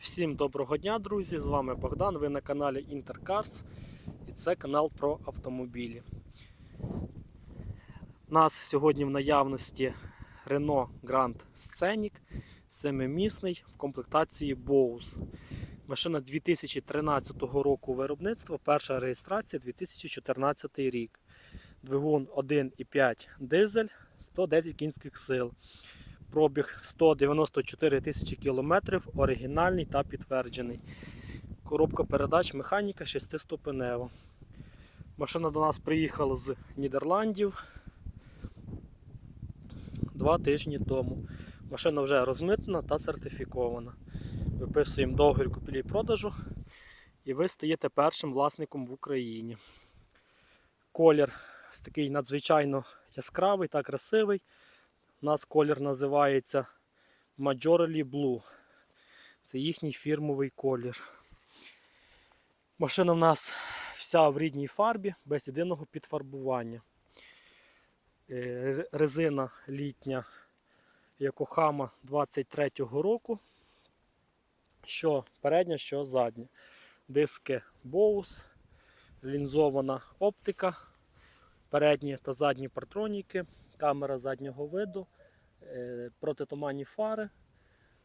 Всім доброго дня, друзі! З вами Богдан. Ви на каналі Інтеркарс і це канал про автомобілі. У нас сьогодні в наявності Renault Grand Scenic 7-місний в комплектації Bose. Машина 2013 року виробництва, перша реєстрація 2014 рік. Двигун 1,5 дизель, 110 кінських сил. Пробіг 194 тисячі кілометрів, оригінальний та підтверджений. Коробка передач механіка 6-ступенева. Машина до нас приїхала з Нідерландів два тижні тому. Машина вже розмитнена та сертифікована. Виписуємо договір купівлі продажу і ви стаєте першим власником в Україні. Колір такий надзвичайно яскравий та красивий. У нас колір називається Majorly Blue. Це їхній фірмовий колір. Машина в нас вся в рідній фарбі, без єдиного підфарбування. Е, Резина літня Yokohama 23-го року. Що передня, що задня. Диски Bose, лінзована оптика, передні та задні партроніки, камера заднього виду, е, протитуманні фари,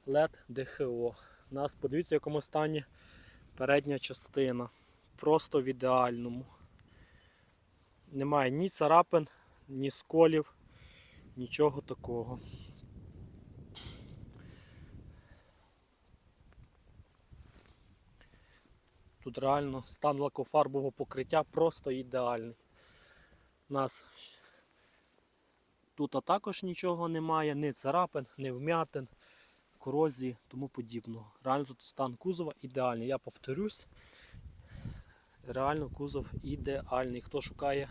LED ДХО. У нас подивіться, в якому стані передня частина. Просто в ідеальному. Немає ні царапин, ні сколів, нічого такого. Тут реально стан лакофарбового покриття просто ідеальний. Нас тут також нічого немає, ні царапин, ні вмятин, корозії, тому подібного. Реально тут стан кузова ідеальний. Я повторюсь, реально кузов ідеальний. Хто шукає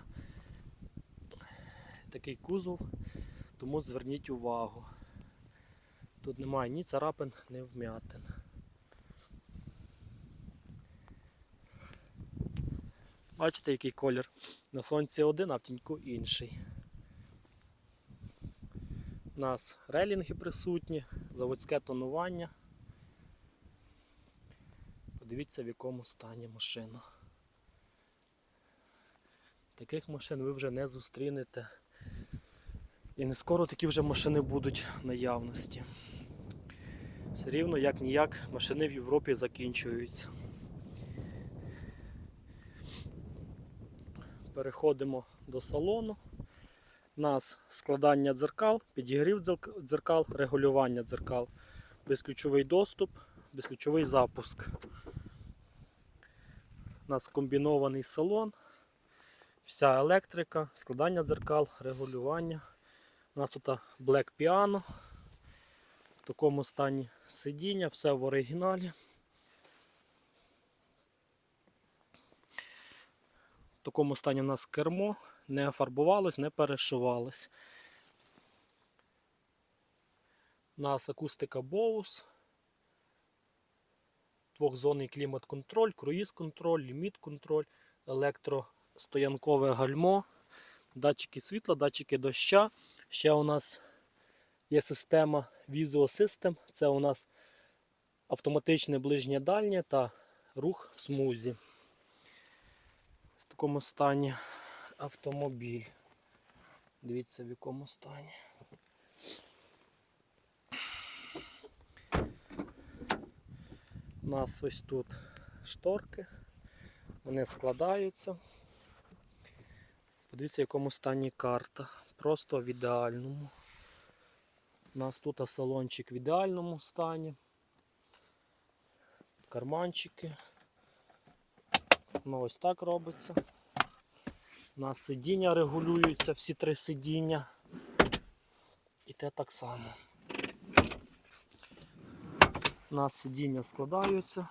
такий кузов, тому зверніть увагу. Тут немає ні царапин, ні вмятин. Бачите, який колір? На сонці один, а в тіньку інший. У нас релінги присутні, заводське тонування. Подивіться, в якому стані машина. Таких машин ви вже не зустрінете. І не скоро такі вже машини будуть в наявності. Все рівно, як ніяк, машини в Європі закінчуються. Переходимо до салону. У нас складання дзеркал, підігрів дзеркал, регулювання дзеркал, безключовий доступ, безключовий запуск. У нас комбінований салон, вся електрика, складання дзеркал, регулювання. У нас тут Black Piano. В такому стані сидіння, все в оригіналі. В такому стані у нас кермо, не фарбувалось, не перешивалось. У нас акустика Bose, двохзонний клімат-контроль, круїз-контроль, ліміт-контроль, електростоянкове гальмо, датчики світла, датчики доща. Ще у нас є система Visual System. Це у нас автоматичне ближнє дальнє та рух в смузі. В такому стані автомобіль. Дивіться в якому стані. У нас ось тут шторки. Вони складаються. Подивіться, в якому стані карта. Просто в ідеальному. У нас тут салончик в ідеальному стані. Карманчики. Ну ось так робиться. У нас сидіння регулюються, всі три сидіння. І те так само. У нас сидіння складаються.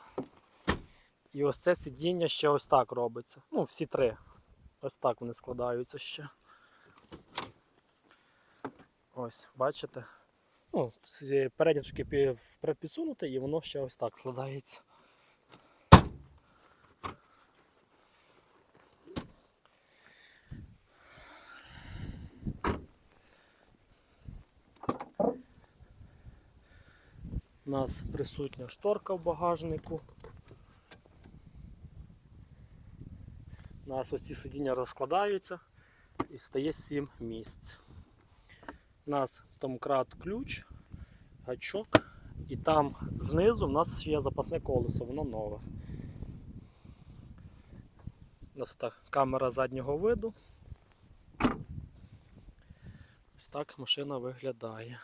І ось це сидіння ще ось так робиться. Ну, всі три. Ось так вони складаються ще. Ось, бачите? Ну, ці передні трошки вперед підсунути і воно ще ось так складається. Нас присутня шторка в багажнику. У нас ось ці сидіння розкладаються і стає 7 місць. У нас домкрат ключ, гачок, і там знизу в нас ще є запасне колесо, воно нове. У нас так камера заднього виду. Ось так машина виглядає.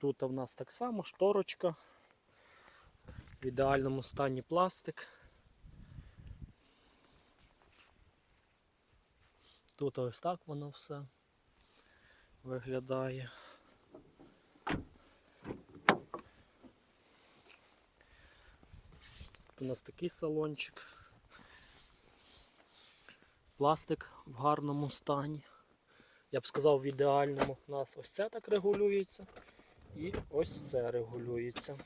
Тут у нас так само шторочка. В ідеальному стані пластик. Тут ось так воно все виглядає. У нас такий салончик. Пластик в гарному стані. Я б сказав в ідеальному. У нас ось це так регулюється. І ось це регулюється.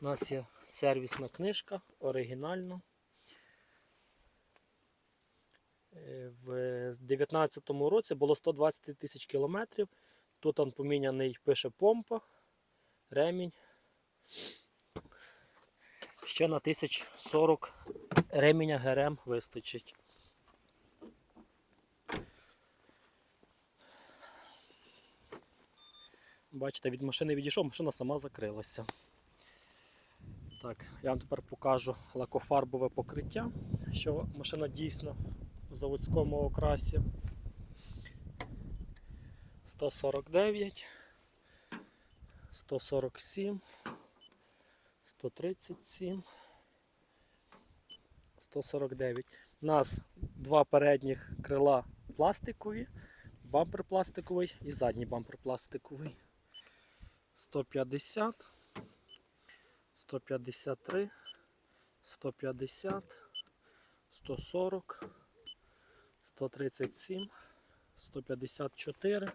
У нас є сервісна книжка, оригінальна. Е, В 2019 році було 120 тисяч кілометрів. Тут поміняний пише помпа, ремінь. Ще на 1040 ременя ГРМ вистачить. Бачите, від машини відійшов, машина сама закрилася. Так, я вам тепер покажу лакофарбове покриття, що машина дійсно в заводському окрасі. 149, 147, 137, 149. У нас два передніх крила пластикові, бампер пластиковий і задній бампер пластиковий. 150, 153, 150, 140, 137, 154,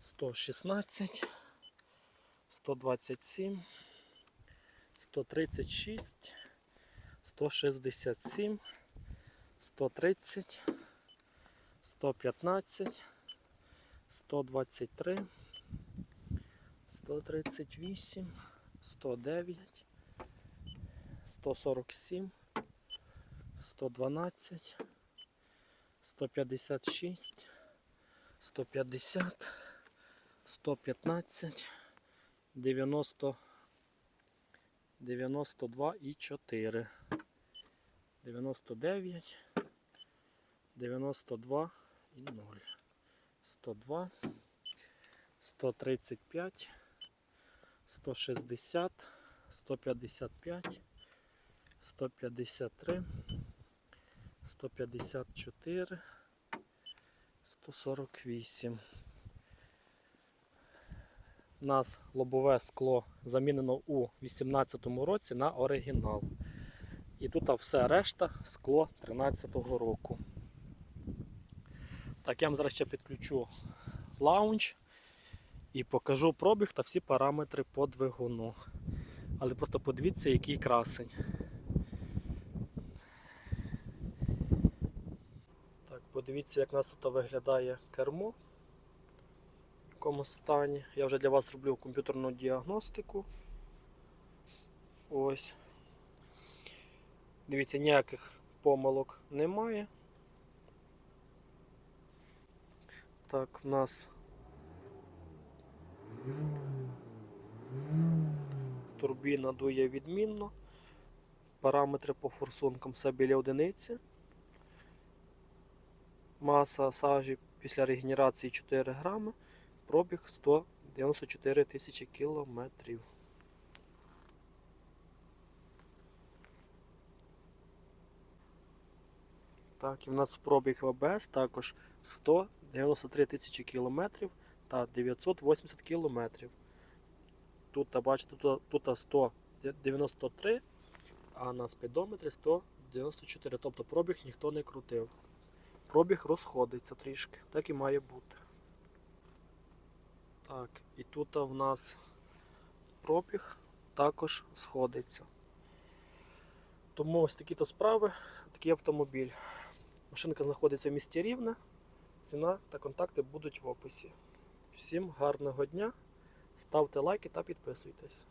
116, 127, 136, 167, 130, 115, 123, 138, 109, 147, 112, 156, 150, 115, 90, 92 і 4, 99, 92 і 0, 102, 135, 160, 155, 153, 154, 148. У нас лобове скло замінено у 2018 році на оригінал. І тут все решта скло 2013 року. Так, я вам зараз ще підключу лаунч і покажу пробіг та всі параметри по двигуну. Але просто подивіться, який красень. Так, подивіться, як у нас тут виглядає кермо. Якому стані. Я вже для вас роблю комп'ютерну діагностику. Ось. Дивіться, ніяких помилок немає. Так, в нас турбіна дує відмінно. Параметри по форсункам все біля одиниці. Маса сажі після регенерації 4 грами. Пробіг 194 тисячі кілометрів. Так, і в нас пробіг в АБС також 193 тисячі кілометрів та 980 кілометрів. Тут, бачите, тут, тут 193, а на спідометрі 194. Тобто пробіг ніхто не крутив. Пробіг розходиться трішки, так і має бути. Так, і тут в нас пробіг також сходиться. Тому ось такі то справи, такий автомобіль. Машинка знаходиться в місті Рівне. Ціна та контакти будуть в описі. Всім гарного дня. Ставте лайки та підписуйтесь.